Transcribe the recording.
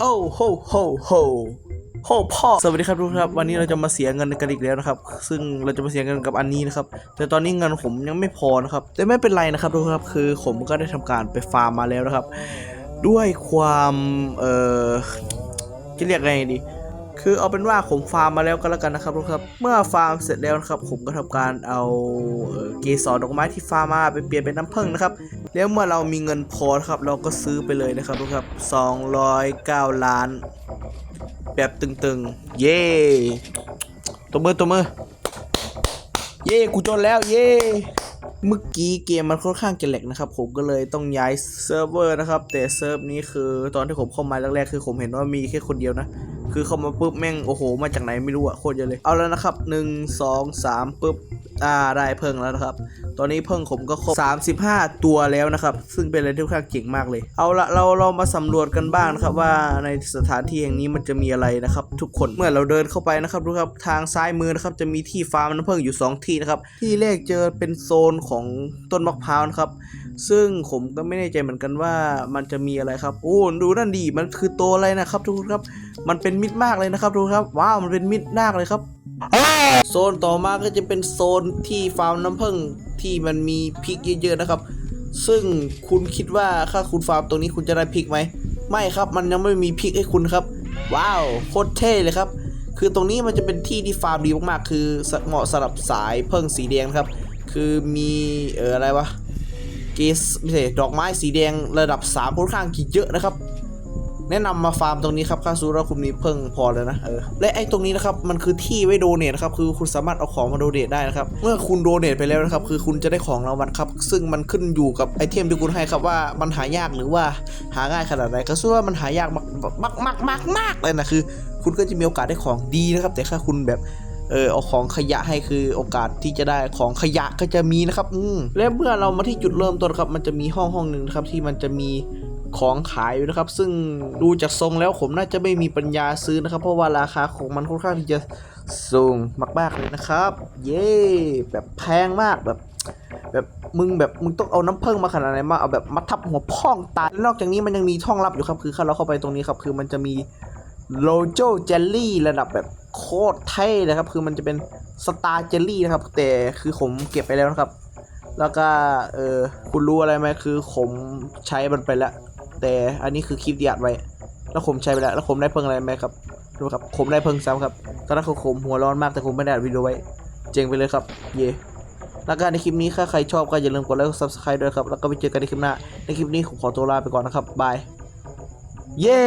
โอ้โหโหโหโหพ่อสวัสดีครับทุกท่านครับวันนี้เราจะมาเสียเงินกันอีกแล้วนะครับ ซึ่งเราจะมาเสียเงินกับอันนี้นะครับ แต่ตอนนี้เงินผมยังไม่พอนะครับ แต่ไม่เป็นไรนะครับทุกท่านครับคือผมก็ได้ทำการไปฟาร์มมาแล้วนะครับ ด้วยความเอ่อจะเรียกไงดี คือเอาเป็นว่าผมฟาร์มมาแล้วก็แล้วกันนะครับทุกครับ เมื่อฟาร์มเสร็จแล้วนะครับ ผมก็ทำการเอาเกสรดอกไม้ที่ฟาร์มมาไปเปลี่ยนเป็นน้ำผึ้งนะครับ แล้วเมื่อเรามีเงินพอนะครับ เราก็ซื้อไปเลยนะครับทุกครับ209 ล้าน แบบตึงๆ เย้ตัวมือตัวมือ เย้กูจนแล้วเย้เมื่อกี้เกมมันค่อนข้างจะแหลกนะครับ ผมก็เลยต้องย้ายเซิร์ฟเวอร์นะครับ แต่เซิร์ฟนี้คือตอนที่ผมเข้ามาแรกๆคือผมเห็นว่ามีแค่คนเดียวนะ คือเข้ามาปุ๊บแม่งโอ้โหมาจากไหนไม่รู้อะโคตรเยอะเลยเอาแล้วนะครับ 1 2 3ปุ๊บ อ่าได้เพิ่งแล้วนะครับ ตอนนี้เพิ่งผมก็ครบ 35 ตัวแล้วนะครับ ซึ่งเป็นอะไรที่ค่อนข้างเจ๋งมากเลย เอาละเราเรามาสำรวจกันบ้างนะครับว่าในสถานที่แห่งนี้มันจะมีอะไรนะครับ ทุกคนเมื่อเราเดินเข้าไปนะครับทุกครับทางซ้ายมือนะครับจะมีที่ฟาร์มน้ำผึ้งอยู่ 2 ที่นะครับ ที่แรกเจอเป็นโซนของต้นมะพร้าวนะครับ ซึ่งผมก็ไม่แน่ใจเหมือนกันว่ามันจะมีอะไรครับโอ้ดูนั่นดีมันคือตัวอะไรนะครับ ทุกคนครับ มันเป็นมิดมากเลยนะครับทุกคนครับว้าวมันเป็นมิดมากเลยครับ โซนต่อมาก็จะเป็นโซนที่ฟาร์มน้ำผึ้งที่มันมีพริกเยอะๆนะครับ ซึ่งคุณคิดว่าถ้าคุณฟาร์มตรงนี้คุณจะได้พริกไหม ไม่ครับมันยังไม่มีพริกให้คุณครับ ว้าวโคตรเท่เลยครับ คือตรงนี้มันจะเป็นที่ที่ฟาร์มดีมากๆ คือเหมาะสำหรับสายเพิ่งสีแดงครับ คือมีเอออะไรวะเกสไม่ใช่ดอกไม้สีแดงระดับ3ค่อนข้างกี่เยอะนะครับ แนะนำมาฟาร์มตรงนี้ครับค่าซูราคุณมีเพิ่งพอเลยนะเออและไอ้ตรงนี้นะครับมันคือที่ไว้โดเนทนะครับคือคุณสามารถเอาของมาโดเนทได้นะครับเมื่อคุณโดเนทไปแล้วนะครับคือคุณจะได้ของรางวัลครับซึ่งมันขึ้นอยู่กับไอเทมที่คุณให้ครับว่ามันหายากหรือว่าหาง่ายขนาดไหนก็สู้ว่ามันหายากมากมากมากมากมากเลยนะคือ คุณก็จะมีโอกาสได้ของดีนะครับ แต่ถ้าคุณแบบเออเอาของขยะให้คือโอกาสที่จะได้ของขยะก็จะมีนะครับ อืมและเมื่อเรามาที่จุดเริ่มต้นครับ มันจะมีห้องห้องหนึ่งครับที่มันจะมี ของขายอยู่นะครับ ซึ่งดูจากทรงแล้วผมน่าจะไม่มีปัญญาซื้อนะครับ เพราะว่าราคาของมันค่อนข้างที่จะสูงมากๆเลยนะครับ เย้แบบแพงมากแบบ แบบมึงแบบมึงต้องเอาน้ำผึ้งมาขนาดไหนมาเอาแบบมาทับหัวพ่องตายนอกจากนี้มันยังมีช่องลับอยู่ครับ คือถ้าเราเข้าไปตรงนี้ครับ คือมันจะมีโลโจเจลลี่ระดับแบบโคตรเท่เลยครับ คือมันจะเป็นสตาร์เจลลี่นะครับ แต่คือผมเก็บไปแล้วนะครับ แล้วก็เออคุณรู้อะไรไหมคือผมใช้มันไปแล้ว แต่อันนี้คือคลิปที่อัดไว้ แล้วผมใช้ไปแล้ว แล้วผมได้เพิ่งอะไรไหมครับ ดูครับ ผมได้เพิ่งซ้ำครับ ตอนนั้นคือผมหัวร้อนมากแต่ผมไม่ได้อัดวิดีโอไว้ เจ๋งไปเลยครับ เย่แล้วก็ในคลิปนี้ถ้าใครชอบก็อย่าลืมกดไลค์กดซับสไครต์ด้วยครับ แล้วก็ไปเจอกันในคลิปหน้า ในคลิปนี้ผมขอตัวลาไปก่อนนะครับ บาย เย้